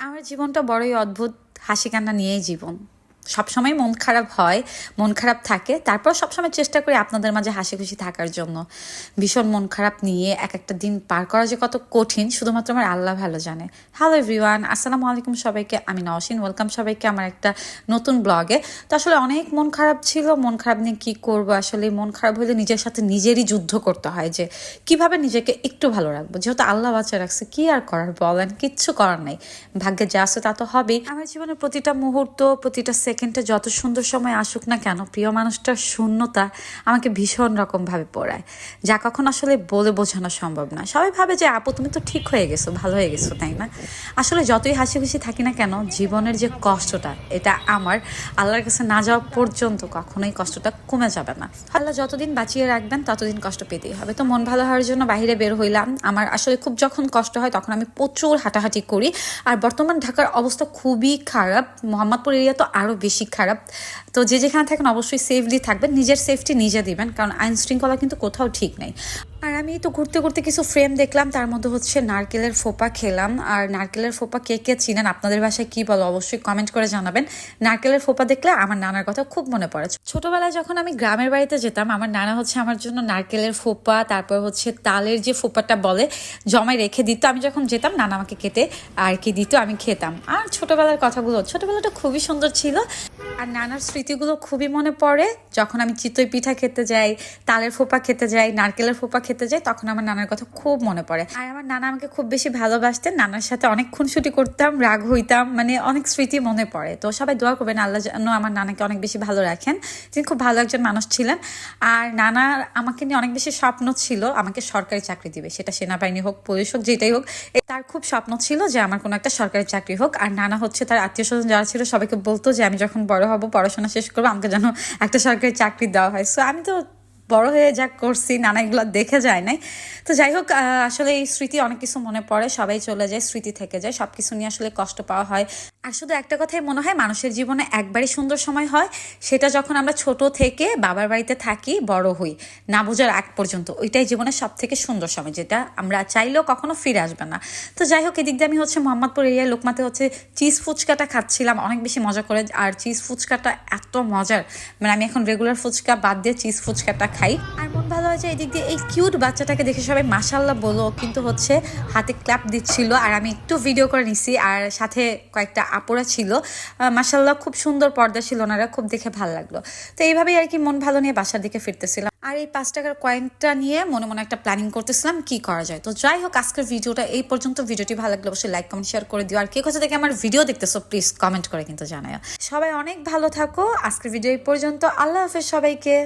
আমার জীবনটা বড়ই অদ্ভুত হাসি কান্না নিয়েই জীবন। সবসময় মন খারাপ হয়, মন খারাপ থাকে। তারপর সবসময় চেষ্টা করি আপনাদের মাঝে হাসি খুশি থাকার জন্য। ভীষণ মন খারাপ নিয়ে এক একটা দিন পার করা যে কত কঠিন, শুধুমাত্র আমার আল্লাহ ভালো জানে। হ্যালো এভরিওয়ান আসসালামু আলাইকুম সবাইকে। আমি নওশিন ওয়েলকাম সবাইকে আমার একটা নতুন ব্লগে তো আসলে অনেক মন খারাপ ছিল, মন খারাপ নিয়ে কী করব? আসলে মন খারাপ হলে নিজের সাথে নিজেরই যুদ্ধ করতে হয় যে, কীভাবে নিজেকে একটু ভালো রাখব? যেহেতু আল্লাহ বাচ্চা রাখছে, কি আর করার বলেন? কিচ্ছু করার নেই। ভাগ্যে যা আছে তা তো হবেই। আমার জীবনের প্রতিটা মুহূর্ত, প্রতিটা সেকেন্ডে যত সুন্দর সময় আসুক না কেন, প্রিয় মানুষটার শূন্যতা আমাকে ভীষণ রকমভাবে পড়ায়। যা কখন আসলে বলে বোঝানো সম্ভব না। সবাই ভাবে যে, আপু, তুমি তো ঠিক হয়ে গেছো, ভালো হয়ে গেছো, তাই না? আসলে যতই হাসি খুশি থাকি না কেন, জীবনের যে কষ্টটা, এটা আমার আল্লাহর কাছে না যাওয়া পর্যন্ত কখনোই কষ্টটা কমে যাবে না। আল্লাহ যতদিন বাঁচিয়ে রাখবেন, ততদিন কষ্ট পেতেই হবে। তো মন ভালো হওয়ার জন্য বাইরে বের হইলাম। আমার আসলে খুব যখন কষ্ট হয়, তখন আমি প্রচুর হাঁটাহাঁটি করি। আর বর্তমান ঢাকার অবস্থা খুবই খারাপ। মোহাম্মদপুর এরিয়া তো আরও বেশি খারাপ। তো যে যেখানে থাকেন অবশ্যই সেফলি থাকবেন। নিজের সেফটি নিজে দিবেন, কারণ আইন শৃঙ্খলা কিন্তু কোথাও ঠিক নেই। আর আমি তো ঘুরতে ঘুরতে কিছু ফ্রেম দেখলাম, তার মধ্যে হচ্ছে নারকেলের ফোপা খেলাম। আর নারকেলের ফোপা কে কে চিনেন, আপনাদের বাসায় কি বলো? অবশ্যই কমেন্ট করে জানাবেন। নারকেলের ফোপা দেখলে আমার নানার কথা খুব মনে পড়ে। ছোটবেলায় যখন আমি গ্রামের বাড়িতে যেতাম, আমার নানা হচ্ছে আমার জন্য নারকেলের ফোপা, তারপর হচ্ছে তালের যে ফোপাটা বলে, জমায় রেখে দিত। আমি যখন যেতাম, নানা আমাকে কেটে আর কি দিত, আমি খেতাম। আর ছোটবেলার কথাগুলো, ছোটবেলাটা খুবই সুন্দর ছিল। আর নানার স্মৃতিগুলো খুবই মনে পড়ে। যখন আমি চিতই পিঠা খেতে যাই, তালের ফোপা খেতে যাই, নারকেলের ফোপা খেতে যাই, তখন আমার নানার কথা খুব মনে পড়ে। আর আমার নানা আমাকে খুব বেশি ভালোবাসতেন। নানার সাথে অনেক খুনসুটি করতাম, রাগ হইতাম মানে অনেক স্মৃতি মনে পড়ে। তো সবাই দোয়া করবেন আল্লাহ যেন আমার নানাকে অনেক বেশি ভালো রাখেন। তিনি খুব ভালো একজন মানুষ ছিলেন। আর নানার আমাকে নিয়ে অনেক বেশি স্বপ্ন ছিল, আমাকে সরকারি চাকরি দিবে। সেটা সেনাবাহিনী হোক, পুলিশ হোক, যেটাই হোক তার খুব স্বপ্ন ছিল যে আমার কোনো একটা সরকারি চাকরি হোক। আর নানা হচ্ছে তার আত্মীয় স্বজন যারা ছিল সবাইকে বলতো যে আমি যখন বড় হব পড়াশোনা শেষ করব আমাকে যেন একটা সরকারি চাকরি দেওয়া হয়। সো আমি তো বড় হয়ে যা করছি নানা এগুলো দেখে যায় নাই। তো যাই হোক আসলে এই স্মৃতি অনেক কিছু মনে পড়ে, সবাই চলে যায়, স্মৃতি থেকে যায় সব কিছু নিয়ে আসলে কষ্ট পাওয়া হয়। আর শুধু একটা কথাই মনে হয়, মানুষের জীবনে একবারই সুন্দর সময় হয়, সেটা যখন আমরা ছোট থেকে বাবার বাড়িতে থাকি, বড় হই, না বোঝার আগ পর্যন্ত, ওইটাই জীবনের সব থেকে সুন্দর সময়, যেটা আমরা চাইলেও কখনো ফিরে আসবে না। তো যাই হোক, এদিক দিয়ে আমি হচ্ছে মোহাম্মদপুর এরিয়ায় লোকমাতে হচ্ছে চিজ ফুচকাটা খাচ্ছিলাম, অনেক বেশি মজা করে, আর চিজ ফুচকাটা এত মজার মানে আমি এখন রেগুলার ফুচকা বাদ দিয়ে চিজ ফুচকাটা খাই আর মন ভালো হয়েছে এদিক দিয়ে এই কিউট বাচ্চাটাকে দেখে সবাই মাসাল্লাহ বলো, কিন্তু হচ্ছে হাতে ক্ল্যাপ দিচ্ছিল আর আমি একটু ভিডিও করে নিছি আর সাথে কয়েকটা আপুরা ছিল। মাসাল্লাহ খুব সুন্দর পর্দা ছিল ওনারা, খুব দেখে ভালো লাগল। তো এইভাবেই আর কি মন ভালো নিয়ে বাসার দিকে ফিরতেছিলাম। আর এই পাঁচ টাকার কয়েনটা নিয়ে মনে মনে একটা প্ল্যানিং করতেছিলাম কি করা যায়। তো যাই হোক, আজকের ভিডিওটা এই পর্যন্ত। ভিডিওটি ভালো লাগলে অবশ্যই লাইক কমেন্ট শেয়ার করে দিও। আর কে কোথা থেকে আমার ভিডিও দেখতেছো প্লিজ কমেন্ট করে কিন্তু জানায়। সবাই অনেক ভালো থাকো। আজকের ভিডিও এই পর্যন্ত। আল্লাহ হাফেজ সবাইকে।